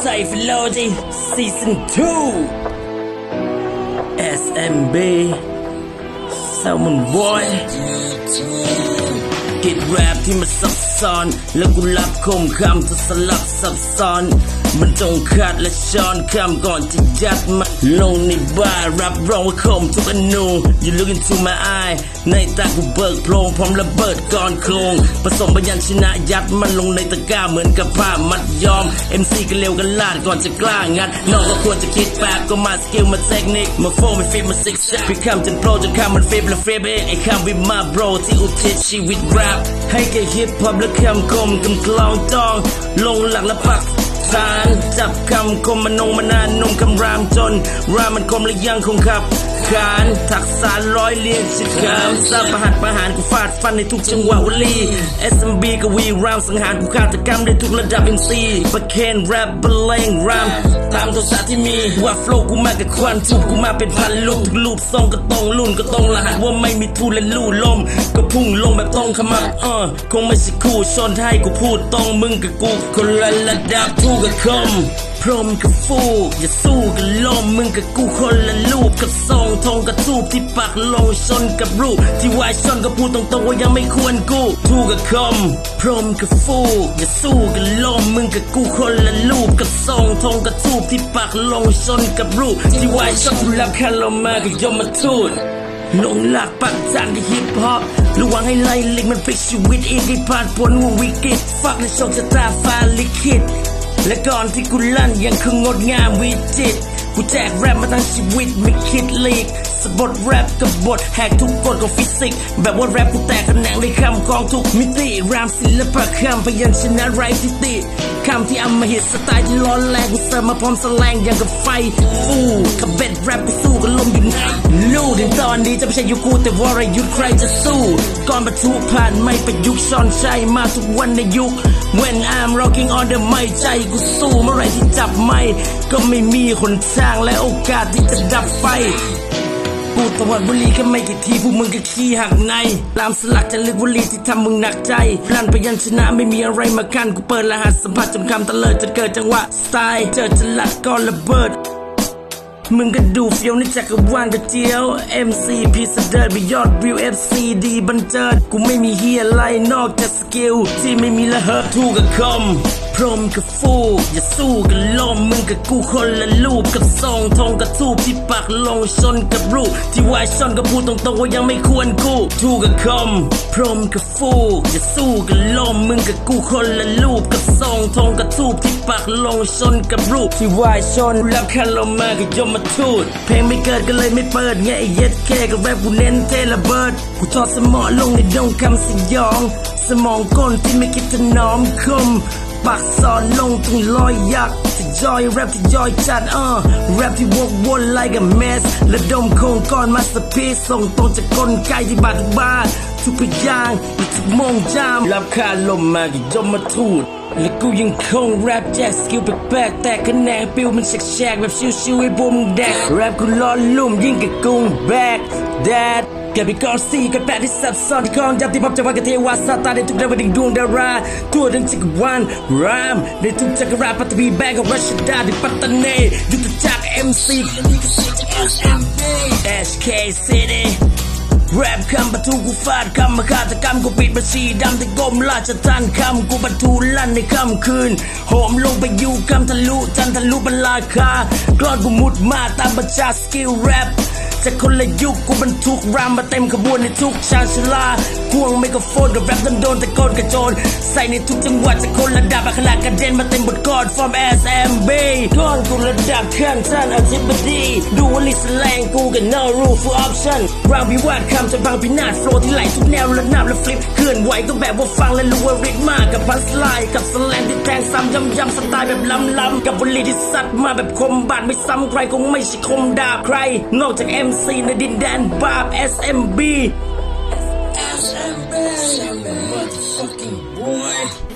Psychology Season 2 SMB Salmon Boy กิดแรปที่มันซับซ้อนแล้วกูรับค มคำจะสลับซับซ้องคัดและช้อนคำก่อนจะยัดมันลงในบ้าร์รับรองว่าคมทุกอนู You look into my eye ในตากูเบิกโพรงพร้อมระเบิดก่อนโครงผสมพยัญชนะยัดมันลงในตะกร้าเหมือนกับผ้ามัดยอม MC ก็เร็วกันลาดก่อนจะกล้างัดน้องก็ควรจะคิดแป๊บก็มาสกิลมาเทคนิคมาโฟมาฟิตมาซิกแซกพี่คำจนโปรจนคำมันฟิบและฟิบเองไอ้คำวิมาโบรที่อุทิศชีวิตแรปให้แก่ฮิปฮอปและคำคมกำกลองจองลงหลักและปัก สาร จับคำคมมันงมานานนมคำรามจน รามมันคมและยังคงขับ ขานทักษะร้อยเลียนชิดคำซับประหัตประหารกูฟาดฟันในทุกจังหวะวลี SMB กับวีรามสังหารกูฆาตกรรมได้ทุกระดับ MC ประเคนแรปบรรเลงรามตามตัวสาที่มีว่าโฟล์กูมากับควันทุบกูมาเป็นพันลูกทุกลูกทรงก็ต้องลุ่นก็ต้องรหัสว่าไม่มีทูและลู่ลม ก็พุ่งลงแบบต้องขมับเออคงไม่ใช่คู่ชนให้กูพูดตรงมึงกับกูคนละระดับทูกับคม พรมกับฟูกอย่าสู้กันลมมึงกับกูคนละลูกกับทรงทงกับทูบที่ปักลงชนกับรูปที่วายชนก็พูดตรงๆว่ายังไม่ควรกูทูกับคมพรมกับฟูกอย่าสู้กันลมมึงกับกูคนละลูกกับทรงทงกับทูบที่ปักลงชนกับรูปที่วายชนกูรับคาลงมากับยมทูตลงหลักปักจันที่ฮิปฮอประวังให้ไล่ลิงมันพลิกชีวิตอีกให้ผ่านพ้นวิกฤตฟักในโชคชะตาฟ้าลิขิต และก่อนที่กูลั่นยังคงงดงามวิจิตรกูแจกแรปมาทั้งชีวิตไม่คิดลีกสบทแรปกับบทแหกทุกกฎของฟิสิกส์แบบว่าแรปกูแตกแขนงในคำกองทุกมิติรามศิลปะคำพยัญชนะไรทิติคำที่อำมหิตสไตล์ที่ร้อนแรงกูเสริมมาพร้อมแสลงอย่างกับไฟฟูกับเบ็ดแรปไปสู้กับลมอยู่ไหนลู่ถึงตอนนี้จะไม่ใช่ยุคกูแต่วรยุทธใครจะสู้ก่อนประทุผ่านไม่ประยุกต์ซ่อนใจมาทุกวันในยุค When I'm rocking on the ไม่ใจกูสู้เมื่อไรที่จับไม่ก็ไม่มีหนทางและโอกาสที่จะดับไฟ กูตวัดบุรีแค่ไม่กี่ทีพวกมึงก็ขี้หักในลามสลักจะลึกบุรีที่ทำมึงหนักใจพลันพยัญชนะไม่มีอะไรมากั้นกูเปิดรหัสสัมผัสจนคำตะเลิดจนเกิดจังหวะสไตล์เจอจลัดก็ระเบิดมึงก็ดูเฟี้ยวในจักรวาลกระเจียว MC พีสเดิร์ดไปยอดวิว FC ดีบันเจิด กูไม่มีเฮียอะไรนอกจากสกิลที่ไม่มีละเหอะทูกับคอม พรมกับฟูกอย่าสู้กันลมมึงกับกูคนละลูกกับซองทองกับทูบที่ปักลงชนกับรูปที่วายชนก็พูดตรงๆว่ายังไม่ควรกูทูกับคมพรมกับฟูกอย่าสู้กันลมมึงกับกูคนละลูกกับซองทองกับทูบที่ปักลงชนกับรูปที่วายชนรับคาลงมากับยมมาทูตเพลงไม่เกิดก็เลยไม่เปิดไงไอ้เย็ดแค่กับแรปกูเน้นเทระเบิดกูทอดสมอลงในดงคำสยอง สมองก้นที่ไม่คิดถนอมคม ปากสอนลงถึงรอยยักษ์ที่จอยแรปที่จอยจัดเออแรปที่วกวนไล่กับเมสและดมโครงก้อนมาสเตอร์พีซส่งตรงจากกลไกที่บาดบ้านทุกพยางค์และทุกโมงจามรับคาลมมากับยมมาทูตและกูยังคงแรปแจกสกิลแปลกๆแต่คะแนนปิวมันแฉกๆแบบชิวๆให้พวกมึงแดกแรปกูล้อลุ่มยิ่งกับกุ้งแบกแดด กบไปกอนสี่กับแปดที่ซับซ้อนที่คล้องยับที่พบจังหวะกระเทวาซาตานในทุกดาวดึงดวงดาราทั่วทั้งจักรวาลรามในทุกจักรราชปัตตภีแบงกับรัชดาที่ปัตตานียุทธจักร MC HK City แรปคำประตูกูฟาดคำมาฆาตกรรมกูปิดบัญชีดำที่กรมราชทันคำกูบรรทุลั่นในค่ำคืนโหมลงไปอยู่คำทะลุจันทะลุบรรลาคากรอนกูมุดมาตามบัญชาสกิลแรป จากคนละยุคกูบรรทุกรามมาเต็มขบวนในทุกชาญชาลาควงไมโครโฟนกับแรปโดนๆตะโกนกระโจนใส่ในทุกจังหวัดจากคนระดับอัครากระเด็นมาเต็มบทกร from SMB ก้อนกูระดับขั้นท่านอธิบดีดูวลีแลงกูกับ no rule for option รางวิวาทคำจะพังพินาศโฟล์ที่ไหลทุกแนวระนาบและฟลิปเคลื่อนไหวก็แบบว่าฟังและรู้ว่าริทมากกับพันสไลกับสแลนที่แทงซ้ำย้ำย้ำสไตล์แบบล้ำๆกับวลีที่ซัดมาแบบคมบาดไม่ซ้ำใครคงไม่ใช่คมดาบใคร นอกจาก MC ใน MC Nadine Dan Bob SMB. SMB. motherfucking SMB.